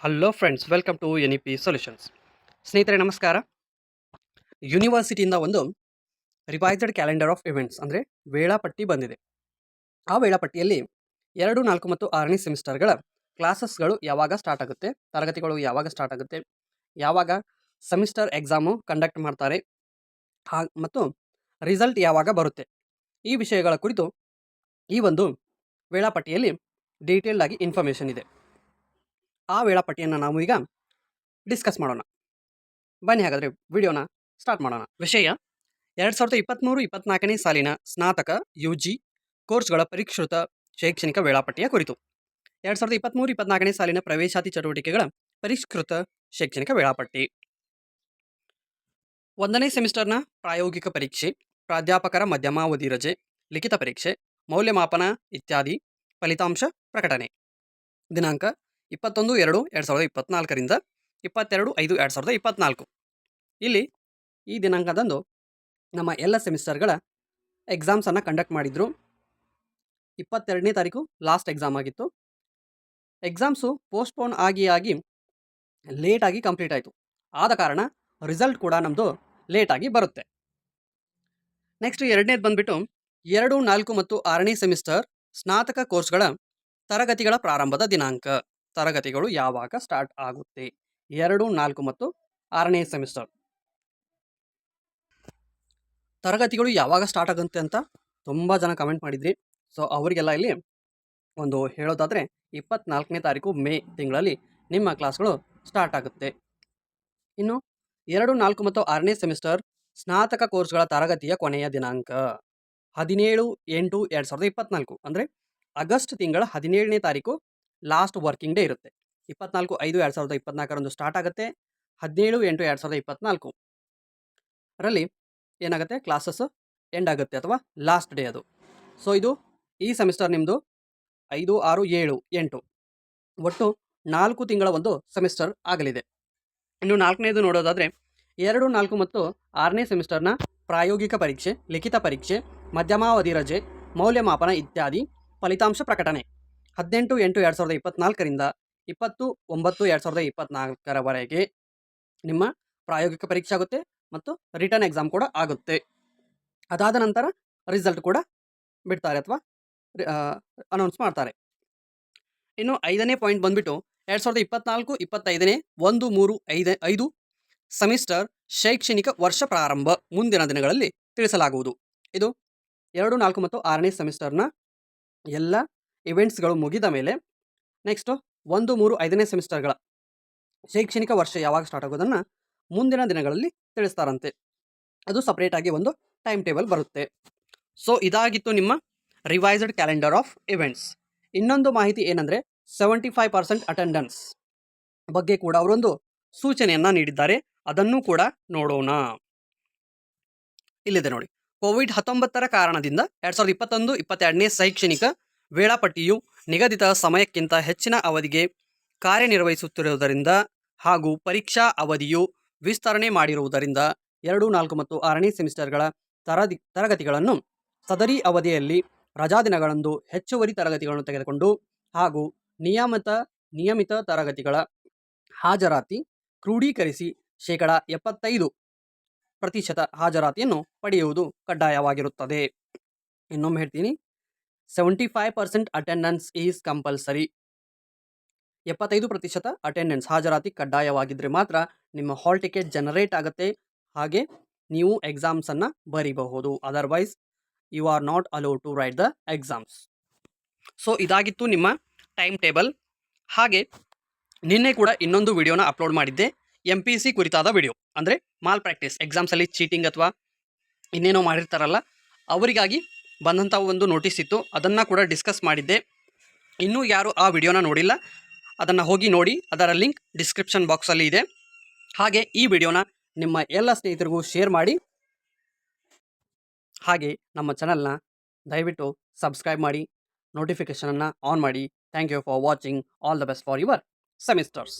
Hello friends welcome to N E P solutions ಸ್ನೇಹಿತರೆ, ನಮಸ್ಕಾರ. ಯೂನಿವರ್ಸಿಟಿಯಿಂದ ಒಂದು ರಿವೈಸ್ಡ್ ಕ್ಯಾಲೆಂಡರ್ ಆಫ್ ಇವೆಂಟ್ಸ್ ಅಂದರೆ ವೇಳಾಪಟ್ಟಿ ಬಂದಿದೆ. ಆ ವೇಳಾಪಟ್ಟಿಯಲ್ಲಿ ಎರಡು, ನಾಲ್ಕು ಮತ್ತು ಆರನೇ ಸೆಮಿಸ್ಟರ್ಗಳ ಕ್ಲಾಸಸ್ಗಳು ಯಾವಾಗ ಸ್ಟಾರ್ಟ್ ಆಗುತ್ತೆ, ತರಗತಿಗಳು ಯಾವಾಗ ಸ್ಟಾರ್ಟ್ ಆಗುತ್ತೆ, ಯಾವಾಗ ಸೆಮಿಸ್ಟರ್ ಎಕ್ಸಾಮು ಕಂಡಕ್ಟ್ ಮಾಡ್ತಾರೆ ಮತ್ತು ರಿಸಲ್ಟ್ ಯಾವಾಗ ಬರುತ್ತೆ. ಈ ವಿಷಯಗಳ ಕುರಿತು ಈ ಒಂದು ವೇಳಾಪಟ್ಟಿಯಲ್ಲಿ ಡೀಟೇಲ್ಡ್ ಆಗಿ ಇನ್ಫಾರ್ಮೇಷನ್ ಇದೆ. ಆ ವೇಳಾಪಟ್ಟಿಯನ್ನು ನಾವು ಈಗ ಡಿಸ್ಕಸ್ ಮಾಡೋಣ. ಬನ್ನಿ ಹಾಗಾದರೆ ವಿಡಿಯೋನ ಸ್ಟಾರ್ಟ್ ಮಾಡೋಣ. ವಿಷಯ ಎರಡು ಸಾವಿರದ ಇಪ್ಪತ್ತ್ಮೂರು ಇಪ್ಪತ್ನಾಲ್ಕನೇ ಸಾಲಿನ ಸ್ನಾತಕ ಯು ಜಿ ಕೋರ್ಸ್ಗಳ ಪರಿಷ್ಕೃತ ಶೈಕ್ಷಣಿಕ ವೇಳಾಪಟ್ಟಿಯ ಕುರಿತು. ಎರಡು ಸಾವಿರದ ಇಪ್ಪತ್ತ್ಮೂರು ಇಪ್ಪತ್ನಾಲ್ಕನೇ ಸಾಲಿನ ಪ್ರವೇಶಾತಿ ಚಟುವಟಿಕೆಗಳ ಪರಿಷ್ಕೃತ ಶೈಕ್ಷಣಿಕ ವೇಳಾಪಟ್ಟಿ. ಒಂದನೇ ಸೆಮಿಸ್ಟರ್ನ ಪ್ರಾಯೋಗಿಕ ಪರೀಕ್ಷೆ, ಪ್ರಾಧ್ಯಾಪಕರ ಮಧ್ಯಮಾವಧಿ ರಜೆ, ಲಿಖಿತ ಪರೀಕ್ಷೆ, ಮೌಲ್ಯಮಾಪನ ಇತ್ಯಾದಿ ಫಲಿತಾಂಶ ಪ್ರಕಟಣೆ. ದಿನಾಂಕ ಇಪ್ಪತ್ತೊಂದು, ಎರಡು ಎರಡು ಸಾವಿರದ ಇಪ್ಪತ್ತ್ನಾಲ್ಕರಿಂದ ಇಪ್ಪತ್ತೆರಡು, ಐದು, ಎರಡು ಸಾವಿರದ ಇಪ್ಪತ್ತ್ನಾಲ್ಕು ಇಲ್ಲಿ ಈ ದಿನಾಂಕದಂದು ನಮ್ಮ ಎಲ್ಲ ಸೆಮಿಸ್ಟರ್ಗಳ ಎಕ್ಸಾಮ್ಸನ್ನು ಕಂಡಕ್ಟ್ ಮಾಡಿದರು. ಇಪ್ಪತ್ತೆರಡನೇ ತಾರೀಕು ಲಾಸ್ಟ್ ಎಕ್ಸಾಮ್ ಆಗಿತ್ತು. ಎಕ್ಸಾಮ್ಸು ಪೋಸ್ಟ್ಪೋನ್ ಆಗಿ ಆಗಿ ಲೇಟಾಗಿ ಕಂಪ್ಲೀಟ್ ಆಯಿತು. ಆದ ಕಾರಣ ರಿಸಲ್ಟ್ ಕೂಡ ನಮ್ಮದು ಲೇಟಾಗಿ ಬರುತ್ತೆ. ನೆಕ್ಸ್ಟ್ ಎರಡನೇದು ಬಂದುಬಿಟ್ಟು ಎರಡು, ನಾಲ್ಕು ಮತ್ತು ಆರನೇ ಸೆಮಿಸ್ಟರ್ ಸ್ನಾತಕ ಕೋರ್ಸ್ಗಳ ತರಗತಿಗಳ ಪ್ರಾರಂಭದ ದಿನಾಂಕ. ತರಗತಿಗಳು ಯಾವಾಗ ಸ್ಟಾರ್ಟ್ ಆಗುತ್ತೆ? ಎರಡು, ನಾಲ್ಕು ಮತ್ತು ಆರನೇ ಸೆಮಿಸ್ಟರ್. ತರಗತಿಗಳು ಯಾವಾಗ ಸ್ಟಾರ್ಟ್ ಆಗುತ್ತೆ ಅಂತ ತುಂಬ ಜನ ಕಮೆಂಟ್ ಮಾಡಿದ್ರಿ. ಸೊ, ಅವರಿಗೆಲ್ಲ ಇಲ್ಲಿ ಒಂದು ಹೇಳೋದಾದರೆ ಇಪ್ಪತ್ನಾಲ್ಕನೇ ತಾರೀಕು ಮೇ ತಿಂಗಳಲ್ಲಿ ನಿಮ್ಮ ಕ್ಲಾಸ್ಗಳು ಸ್ಟಾರ್ಟ್ ಆಗುತ್ತೆ. ಇನ್ನು ಎರಡು, ನಾಲ್ಕು ಮತ್ತು ಆರನೇ ಸೆಮಿಸ್ಟರ್ ಸ್ನಾತಕ ಕೋರ್ಸ್ಗಳ ತರಗತಿಯ ಕೊನೆಯ ದಿನಾಂಕ ಹದಿನೇಳು, ಎಂಟು, ಎರಡು ಸಾವಿರದ ಇಪ್ಪತ್ನಾಲ್ಕು. ಅಂದರೆ ಆಗಸ್ಟ್ ತಿಂಗಳ ಹದಿನೇಳನೇ ತಾರೀಕು ಲಾಸ್ಟ್ ವರ್ಕಿಂಗ್ ಡೇ ಇರುತ್ತೆ. ಇಪ್ಪತ್ನಾಲ್ಕು ಐದು ಎರಡು ಸಾವಿರದ ಇಪ್ಪತ್ನಾಲ್ಕರಂದು ಸ್ಟಾರ್ಟ್ ಆಗುತ್ತೆ. ಹದಿನೇಳು, ಎಂಟು ಎರಡು ಸಾವಿರದ ಇಪ್ಪತ್ನಾಲ್ಕು. ಅದರಲ್ಲಿ ಏನಾಗುತ್ತೆ? ಕ್ಲಾಸಸ್ ಎಂಡ್ ಆಗುತ್ತೆ ಅಥವಾ ಲಾಸ್ಟ್ ಡೇ ಅದು. ಸೊ, ಇದು ಈ ಸೆಮಿಸ್ಟರ್ ನಿಮ್ಮದು ಐದು, ಆರು, ಏಳು, ಎಂಟು. ಒಟ್ಟು ನಾಲ್ಕು ತಿಂಗಳ ಒಂದು ಸೆಮಿಸ್ಟರ್ ಆಗಲಿದೆ. ಇನ್ನು ನಾಲ್ಕನೇದು ನೋಡೋದಾದರೆ ಎರಡು, ನಾಲ್ಕು ಮತ್ತು ಆರನೇ ಸೆಮಿಸ್ಟರ್ನ ಪ್ರಾಯೋಗಿಕ ಪರೀಕ್ಷೆ, ಲಿಖಿತ ಪರೀಕ್ಷೆ, ಮಧ್ಯಮಾವಧಿ ರಜೆ, ಮೌಲ್ಯಮಾಪನ ಇತ್ಯಾದಿ ಫಲಿತಾಂಶ ಪ್ರಕಟಣೆ. ಹದಿನೆಂಟು, ಎಂಟು ಎರಡು ಸಾವಿರದ ಇಪ್ಪತ್ನಾಲ್ಕರಿಂದ ಇಪ್ಪತ್ತು, ಒಂಬತ್ತು ಎರಡು ಸಾವಿರದ ಇಪ್ಪತ್ನಾಲ್ಕರವರೆಗೆ ನಿಮ್ಮ ಪ್ರಾಯೋಗಿಕ ಪರೀಕ್ಷೆ ಆಗುತ್ತೆ ಮತ್ತು ರಿಟರ್ನ್ ಎಕ್ಸಾಮ್ ಕೂಡ ಆಗುತ್ತೆ. ಅದಾದ ನಂತರ ರಿಸಲ್ಟ್ ಕೂಡ ಬಿಡ್ತಾರೆ ಅಥವಾ ಅನೌನ್ಸ್ ಮಾಡ್ತಾರೆ. ಇನ್ನು ಐದನೇ ಪಾಯಿಂಟ್ ಬಂದುಬಿಟ್ಟು ಎರಡು ಸಾವಿರದ ಇಪ್ಪತ್ನಾಲ್ಕು, ಇಪ್ಪತ್ತೈದನೇ ಒಂದು, ಮೂರು, ಐದ, ಐದು ಸೆಮಿಸ್ಟರ್ ಶೈಕ್ಷಣಿಕ ವರ್ಷ ಪ್ರಾರಂಭ ಮುಂದಿನ ದಿನಗಳಲ್ಲಿ ತಿಳಿಸಲಾಗುವುದು. ಇದು ಎರಡು, ನಾಲ್ಕು ಮತ್ತು ಆರನೇ ಸೆಮಿಸ್ಟರ್ನ ಎಲ್ಲ ಇವೆಂಟ್ಸ್ಗಳು ಮುಗಿದ ಮೇಲೆ ನೆಕ್ಸ್ಟು ಒಂದು, ಮೂರು, ಐದನೇ ಸೆಮಿಸ್ಟರ್ಗಳ ಶೈಕ್ಷಣಿಕ ವರ್ಷ ಯಾವಾಗ ಸ್ಟಾರ್ಟ್ ಆಗೋದನ್ನು ಮುಂದಿನ ದಿನಗಳಲ್ಲಿ ತಿಳಿಸ್ತಾರಂತೆ. ಅದು ಸಪ್ರೇಟಾಗಿ ಒಂದು ಟೈಮ್ ಟೇಬಲ್ ಬರುತ್ತೆ. ಸೊ ಇದಾಗಿತ್ತು ನಿಮ್ಮ ರಿವೈಸ್ಡ್ ಕ್ಯಾಲೆಂಡರ್ ಆಫ್ ಇವೆಂಟ್ಸ್ ಇನ್ನೊಂದು ಮಾಹಿತಿ ಏನಂದರೆ ಸೆವೆಂಟಿ ಫೈವ್ ಪರ್ಸೆಂಟ್ ಅಟೆಂಡೆನ್ಸ್ ಬಗ್ಗೆ ಕೂಡ ಅವರೊಂದು ಸೂಚನೆಯನ್ನು ನೀಡಿದ್ದಾರೆ. ಅದನ್ನು ಕೂಡ ನೋಡೋಣ. ಇಲ್ಲಿದೆ ನೋಡಿ. ಕೋವಿಡ್ ಹತ್ತೊಂಬತ್ತರ ಕಾರಣದಿಂದ ಎರಡು ಸಾವಿರದ ಇಪ್ಪತ್ತೊಂದು, ಇಪ್ಪತ್ತೆರಡನೇ ಶೈಕ್ಷಣಿಕ ವೇಳಾಪಟ್ಟಿಯು ನಿಗದಿತ ಸಮಯಕ್ಕಿಂತ ಹೆಚ್ಚಿನ ಅವಧಿಗೆ ಕಾರ್ಯನಿರ್ವಹಿಸುತ್ತಿರುವುದರಿಂದ ಹಾಗೂ ಪರೀಕ್ಷಾ ಅವಧಿಯು ವಿಸ್ತರಣೆ ಮಾಡಿರುವುದರಿಂದ ಎರಡು, ನಾಲ್ಕು ಮತ್ತು ಆರನೇ ಸೆಮಿಸ್ಟರ್ಗಳ ತರದಿ, ತರಗತಿಗಳನ್ನು ಸದರಿ ಅವಧಿಯಲ್ಲಿ ರಜಾದಿನಗಳಂದು ಹೆಚ್ಚುವರಿ ತರಗತಿಗಳನ್ನು ತೆಗೆದುಕೊಂಡು ಹಾಗೂ ನಿಯಮಿತ ನಿಯಮಿತ ತರಗತಿಗಳ ಹಾಜರಾತಿ ಕ್ರೋಢೀಕರಿಸಿ ಶೇಕಡ ಎಪ್ಪತ್ತೈದು ಪ್ರತಿಶತ ಹಾಜರಾತಿಯನ್ನು ಪಡೆಯುವುದು ಕಡ್ಡಾಯವಾಗಿರುತ್ತದೆ. ಇನ್ನೊಮ್ಮೆ ಹೇಳ್ತೀನಿ. Seventy five percent attendance is compulsory ಎಪ್ಪತ್ತೈದು ಪ್ರತಿಶತ ಅಟೆಂಡೆನ್ಸ್ ಹಾಜರಾತಿ ಕಡ್ಡಾಯವಾಗಿದ್ದರೆ ಮಾತ್ರ ನಿಮ್ಮ ಹಾಲ್ ಟಿಕೆಟ್ ಜನರೇಟ್ ಆಗುತ್ತೆ. ಹಾಗೆ ನೀವು ಎಕ್ಸಾಮ್ಸನ್ನು ಬರೀಬಹುದು. Otherwise you are not allowed to write the exams so ಇದಾಗಿತ್ತು ನಿಮ್ಮ ಟೈಮ್ ಟೇಬಲ್ ಹಾಗೆ ನಿನ್ನೆ ಕೂಡ ಇನ್ನೊಂದು ವಿಡಿಯೋನ ಅಪ್ಲೋಡ್ ಮಾಡಿದ್ದೆ. ಎಂ ಪಿ ಸಿ ಕುರಿತಾದ ವಿಡಿಯೋ. ಅಂದರೆ ಮಾಲ್ ಪ್ರಾಕ್ಟೀಸ್ ಎಕ್ಸಾಮ್ಸಲ್ಲಿ ಚೀಟಿಂಗ್ ಅಥವಾ ಇನ್ನೇನೋ ಮಾಡಿರ್ತಾರಲ್ಲ, ಅವರಿಗಾಗಿ ಬಂದಂಥ ಒಂದು ನೋಟಿಸ್ ಇತ್ತು. ಅದನ್ನು ಕೂಡ ಡಿಸ್ಕಸ್ ಮಾಡಿದ್ದೆ. ಇನ್ನೂ ಯಾರು ಆ ವಿಡಿಯೋನ ನೋಡಿಲ್ಲ, ಅದನ್ನು ಹೋಗಿ ನೋಡಿ, ಅದರ ಲಿಂಕ್ ಡಿಸ್ಕ್ರಿಪ್ಷನ್ ಬಾಕ್ಸಲ್ಲಿ ಇದೆ. ಹಾಗೆ ಈ ವಿಡಿಯೋನ ನಿಮ್ಮ ಎಲ್ಲ ಸ್ನೇಹಿತರಿಗೂ ಶೇರ್ ಮಾಡಿ. ಹಾಗೆ ನಮ್ಮ ಚಾನಲ್ನ ದಯವಿಟ್ಟು ಸಬ್ಸ್ಕ್ರೈಬ್ ಮಾಡಿ ನೋಟಿಫಿಕೇಷನನ್ನು ಆನ್ ಮಾಡಿ. Thank you for watching all the best for your semesters